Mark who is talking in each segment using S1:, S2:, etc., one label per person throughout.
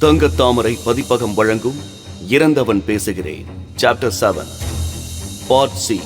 S1: தங்கத்தாமரை பதிப்பகம் வழங்கும் இறந்தவன் பேசுகிறேன். சாப்டர் செவன் பார்ட் சி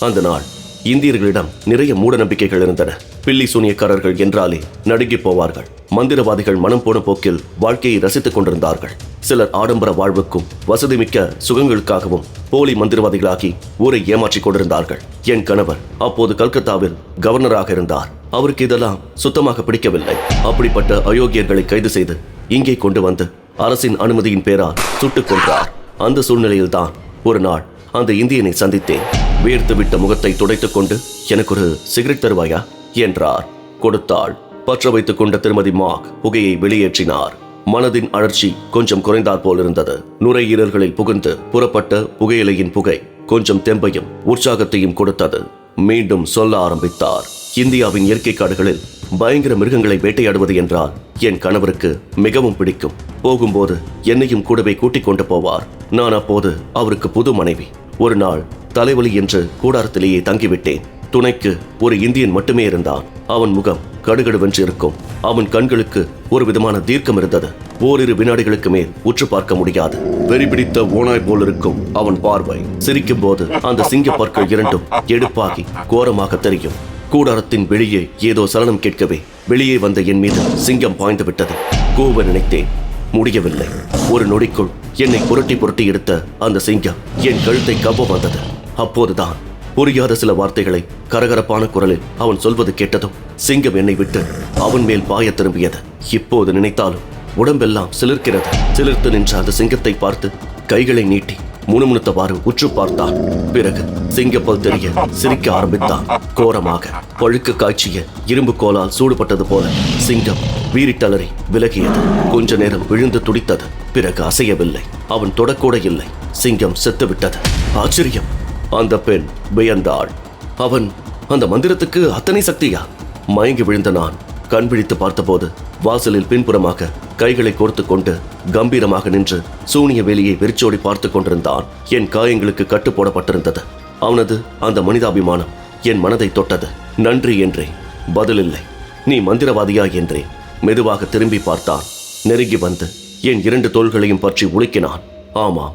S1: அந்த நாள். இந்தியர்களிடம் நிறைய மூட நம்பிக்கைகள் இருந்தன. பில்லி சூனியக்காரர்கள் என்றாலே நடுங்கி போவார்கள். மந்திரவாதிகள் மனம் போன போக்கில் வாழ்க்கையை ரசித்துக் கொண்டிருந்தார்கள். சிலர் ஆடம்பர வாழ்வுக்கும் வசதிமிக்க சுகங்களுக்காகவும் போலி மந்திரவாதிகளாகி ஊரை ஏமாற்றிக் கொண்டிருந்தார்கள். என் கணவர் அப்போது கல்கத்தாவில் கவர்னராக இருந்தார். அவருக்கு இதெல்லாம் சுத்தமாக பிடிக்கவில்லை. அப்படிப்பட்ட அயோக்கியர்களை கைது செய்து இங்கே கொண்டு வந்து அரசின் அனுமதியின் பேரால் சுட்டுக் கொன்றார். அந்த சூழ்நிலையில்தான் ஒரு நாள் அந்த இந்தியனை சந்தித்தேன். வேர்த்து விட்ட முகத்தை துடைத்துக் கொண்டு எனக்கு ஒரு சிகரெட் தருவாயா? என்றார். கொடுத்தாள். பற்ற வைத்துக் கொண்ட திருமதி மாக் புகையை வெளியேற்றினார். மனதின் அழற்சி கொஞ்சம் குறைந்தாற் போல் இருந்தது நுரையீரல்களில் புகுந்து புறப்பட்ட புகையிலையின் புகை கொஞ்சம் தெம்பையும் உற்சாகத்தையும் கொடுத்தது. மீண்டும் சொல்ல ஆரம்பித்தார். இந்தியாவின் இயற்கை காடுகளில் பயங்கர மிருகங்களை வேட்டையாடுவது என்றால் என் கணவருக்கு மிகவும் பிடிக்கும். போகும்போது என்னையும் கூடவே கூட்டிக் கொண்டு போவார். நான் அப்போது அவருக்கு புது மனைவி. ஒரு நாள் தலைவலி என்று கூடாரத்திலேயே தங்கிவிட்டேன். துணைக்கு ஒரு இந்தியன் மட்டுமே இருந்தான். அவன் முகம் கடுகடுவென்று இருக்கும் அவன் கண்களுக்கு ஒரு விதமான தீர்க்கம் இருந்தது. ஓரிரு வினாடிகளுக்கு மேல் உற்று பார்க்க முடியாது. வெறி பிடித்த ஓனாய் போல் இருக்கும் அவன் பார்வை. சிரிக்கும் போது அந்த சிங்க பற்கள் இரண்டும் எடுப்பாகி கோரமாக தெரியும். கூடாரத்தின் வெளியே ஏதோ சலனம் கேட்கவே வெளியே வந்த என் மீது சிங்கம் பாய்ந்து விட்டது. கூவ நினைத்தேன். முடியவில்லை. ஒரு நொடிக்குள் என்னை புரட்டி புரட்டி எடுத்த அந்த சிங்கம் என் கழுத்தை கவ்வ வந்தது. அப்போதுதான் புரியாத சில வார்த்தைகளை கரகரப்பான குரலில் அவன் சொல்வது கேட்டதும் சிங்கம் என்னை விட்டு அவன் மேல் பாய திரும்பியது. இப்போது நினைத்தாலும் உடம்பெல்லாம் சிலிர்க்கிறது. சிலிர்த்து நின்ற அந்த சிங்கத்தை பார்த்து கைகளை நீட்டி முணுமுணுத்தவாறு உற்று பார்த்தான். பிறகு சிங்கப்பல் தெரிய சிரிக்க ஆரம்பித்தான். கோரமாக பழுக்க காய்ச்சிய இரும்பு கோலால் சூடுபட்டது போல சிங்கம் வீரிட்டலறி விலகியது. கொஞ்ச நேரம் விழுந்து துடித்தது. பிறகு அசையவில்லை. அவன் தொடக்கூட இல்லை. சிங்கம் செத்துவிட்டது. ஆச்சரியம். அந்த பெண் வியந்தாள். அவன் அந்த மந்திரத்துக்கு அத்தனை சக்தியா? மயங்கி விழுந்த நான். கண் விழித்து பார்த்தபோது வாசலில் பின்புறமாக கைகளை கோர்த்து கொண்டு கம்பீரமாக நின்று சூனிய வேலியை வெறிச்சோடி பார்த்து கொண்டிருந்தான். என் காயங்களுக்கு கட்டு போடப்பட்டிருந்தது. அவனது அந்த மனிதாபிமானம் என் மனதை தொட்டது. நன்றி என்றேன். பதிலில்லை. நீ மந்திரவாதியா என்றேன். மெதுவாக திரும்பி பார்த்தான். நெருங்கி வந்து என் இரண்டு தோள்களையும் பற்றி உலுக்கினான். ஆமாம்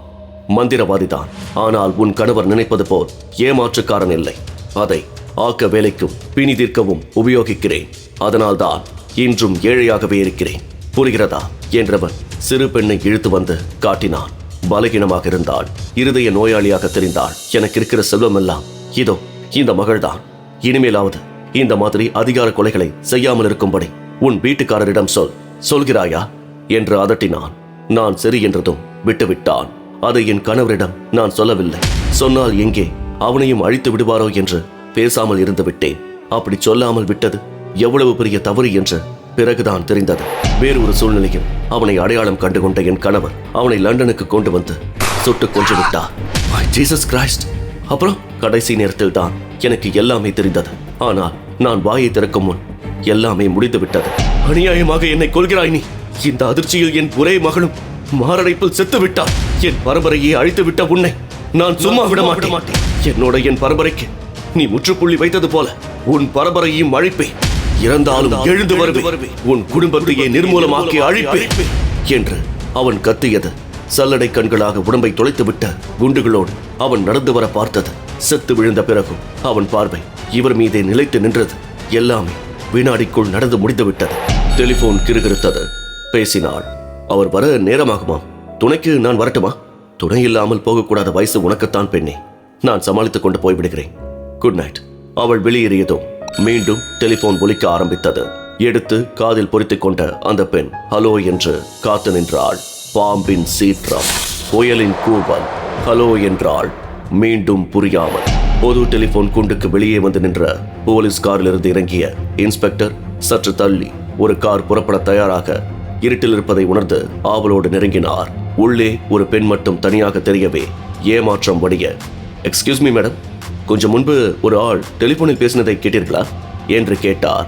S1: மந்திரவாதிதான். ஆனால் உன் கணவர் நினைப்பது போல் ஏமாற்றுக்காரன் இல்லை. அதை ஆக்க வேலைக்கும் பிணி தீர்க்கவும் உபயோகிக்கிறேன். அதனால்தான் இன்றும் ஏழையாகவே இருக்கிறேன். புரிகிறதா? என்றவன் சிறு பெண்ணை இழுத்து வந்து காட்டினான். பலகீனமாக இருந்தாள். இருதய நோயாளியாக தெரிந்தாள். எனக்கு இருக்கிற செல்வமெல்லாம் இதோ இந்த மகள்தான். இனிமேலாவது இந்த மாதிரி அதிகார கொலைகளை செய்யாமல் இருக்கும்படி உன் வீட்டுக்காரரிடம் சொல். சொல்கிறாயா? என்று அதட்டினான். நான் சரி என்றதும் விட்டுவிட்டான். அதை என் கணவரிடம் நான் சொல்லவில்லை. சொன்னால் எங்கே அவனையும் அழித்து விடுவாரோ என்று பேசாமல் இருந்து விட்டேன். அப்படி சொல்லாமல் விட்டது எவ்வளவு பெரிய தவறு என்று பிறகுதான் தெரிந்தது. வேறு ஒரு சூழ்நிலையில் அவனை அடையாளம் கண்டுகொண்ட என் கணவர் அவனை லண்டனுக்கு கொண்டு வந்து சுட்டுக் கொன்று விட்டார். ஜீசஸ் கிரைஸ்ட் அப்புறம் கடைசி நேரத்தில் தான் எனக்கு எல்லாமே தெரிந்தது. ஆனால் நான் வாயை திறக்கும் முன் எல்லாமே முடிந்து விட்டது அநியாயமாக என்னை கொள்கிறாய் நீ. இந்த அதிர்ச்சியில் என் ஒரே மகளும் மாரடைப்பில் செத்து விட்டாள் என் பரம்பரையை அழித்து விட்ட உன்னை நான் சும்மா விட மாட்டேன். என்னோட என் பரம்பரைக்கு நீ முற்றுப்புள்ளி வைத்தது போல உன் பரம்பரையும் அழிப்பேன். இறந்தாலும் எழுந்து வருவேன். உன் குடும்பத்தையே நிர்மூலமாக்கி அழிப்பேன். என்று அவன் கத்தியது. சல்லடை கண்களாக உடம்பை தொலைத்துவிட்ட குண்டுகளோடு அவன் நடந்து வர பார்த்தது. செத்து விழுந்த பிறகும் அவன் பார்வை இவர் மீதே நிலைத்து நின்றது. எல்லாமே வினாடிக்குள் நடந்து முடிந்துவிட்டது. டெலிபோன் கிறுகிறுத்தது பேசினாள். அவர் வர நேரமாகுமாம் துணைக்கு நான் வரட்டுமா? துணை இல்லாமல் போகக்கூடாத வயசு உனக்குத்தான் பெண்ணே. நான் சமாளித்துக் கொண்டு போய்விடுகிறேன். Good night. அவள் வெளியேறியதும் மீண்டும் டெலிபோன் ஒலிக்க ஆரம்பித்தது. எடுத்து காதில் பொறித்துக் கொண்ட அந்த பெண் ஹலோ என்று காத்து நின்றாள். பாம்பின் சீற்றம் புயலின் கூவல் ஹலோ என்றாள். மீண்டும் புரியாமல் பொது டெலிபோன் குண்டுக்கு வெளியே வந்து நின்ற போலீஸ் காரிலிருந்து இறங்கிய இன்ஸ்பெக்டர் சற்று தள்ளி ஒரு கார் புறப்பட தயாராக இருட்டில் இருப்பதை உணர்ந்து ஆவலோடு நெருங்கினார். உள்ளே ஒரு பெண் மட்டும் தனியாக தெரியவே ஏமாற்றம் வடிய எக்ஸ்கியூஸ் மீ மேடம் கொஞ்சம் முன்பு ஒரு ஆள் டெலிபோனில் பேசினதை கேட்டீர்களா? என்று கேட்டார்.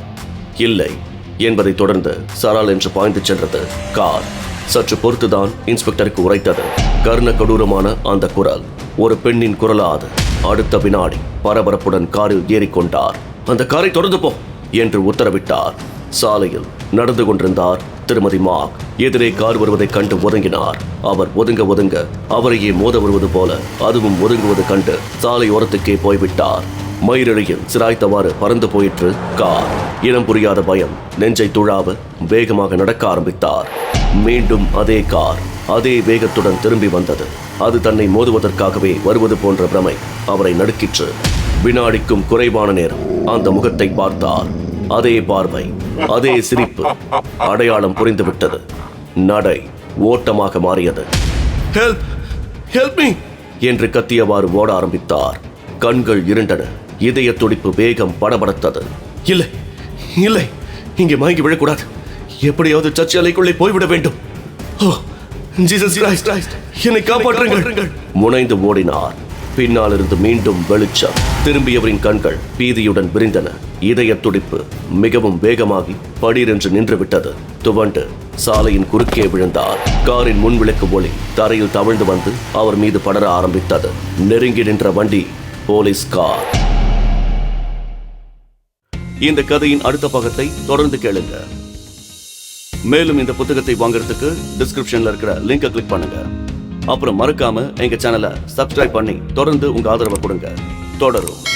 S1: இல்லை என்பதை தொடர்ந்து சரால் என்று பாய்ந்து சென்றது கார். சற்று பொறுத்துதான் இன்ஸ்பெக்டருக்கு உரைத்தது. கர்ண கொடூரமான அந்த குரல் ஒரு பெண்ணின் குரலா அது அடுத்த வினாடி பரபரப்புடன் காரில் ஏறிக்கொண்டார். அந்த காரை தொடர்ந்து போ என்று உத்தரவிட்டார். சாலையில் நடந்து கொண்டிருந்தார் திருமதி மாக் எதிரே கார் வருவதைக் கண்டு ஒதுங்கினார். அவர் ஒதுங்க ஒதுங்க அவரையே மோத வருவது போல அதுவும் ஒதுங்குவது கண்டு சாலை ஓரத்துக்கே போய்விட்டார். மயிரிழையில் சிராய்த்தவாறு பறந்து போயிற்று கார். இனம் புரியாத பயம் நெஞ்சை துழாவ வேகமாக நடக்க ஆரம்பித்தார். மீண்டும் அதே கார் அதே வேகத்துடன் திரும்பி வந்தது. அது தன்னை மோதுவதற்காகவே வருவது போன்ற பிரமை அவரை நடுக்கிற்று. வினாடிக்கும் குறைவான நேரம் அந்த முகத்தை பார்த்தார். அதே பார்வை அதே சிரிப்பு அடையாளம் புரிந்துவிட்டது. நடை ஓட்டமாக மாறியது. ஹெல்ப் ஹெல்ப் மீ என்று கத்தியவாறு ஓட ஆரம்பித்தார். கண்கள் இருண்டன. இதய துடிப்பு வேகம் படபடத்தது. இல்லை இல்லை. இங்கே மயங்கி விழக்கூடாது. எப்படியாவது சர்ச்சை அலைக்குள்ளே போய்விட வேண்டும். ஓ ஜீசஸ் கிரைஸ்ட் என்னை காப்பாற்றுங்கள். முனைந்து ஓடினார். பின்னால் இருந்து மீண்டும் வெளிச்சம். திரும்பியவரின் கண்கள் பீதியுடன் விரிந்தன. இதய துடிப்பு மிகவும் வேகமாகி படீரென்று நின்று விட்டது துவண்டு சாலையின் குறுக்கே விழுந்தார். காரின் முன் விளக்கு ஒளி தரையில் தவிழ்ந்து வந்து அவர் மீது படர ஆரம்பித்தது. நெருங்கி நின்ற வண்டி போலீஸ் கார். இந்த கதையின் அடுத்த பாகத்தை தொடர்ந்து கேளுங்க. மேலும் இந்த புத்தகத்தை வாங்குறதுக்கு டிஸ்கிரிப்ஷன்ல இருக்கிற லிங்கை கிளிக் பண்ணுங்க. அப்புறம் மறக்காம எங்க சேனலை சப்ஸ்கிரைப் பண்ணி தொடர்ந்து உங்க ஆதரவை கொடுங்க. தொடரும்.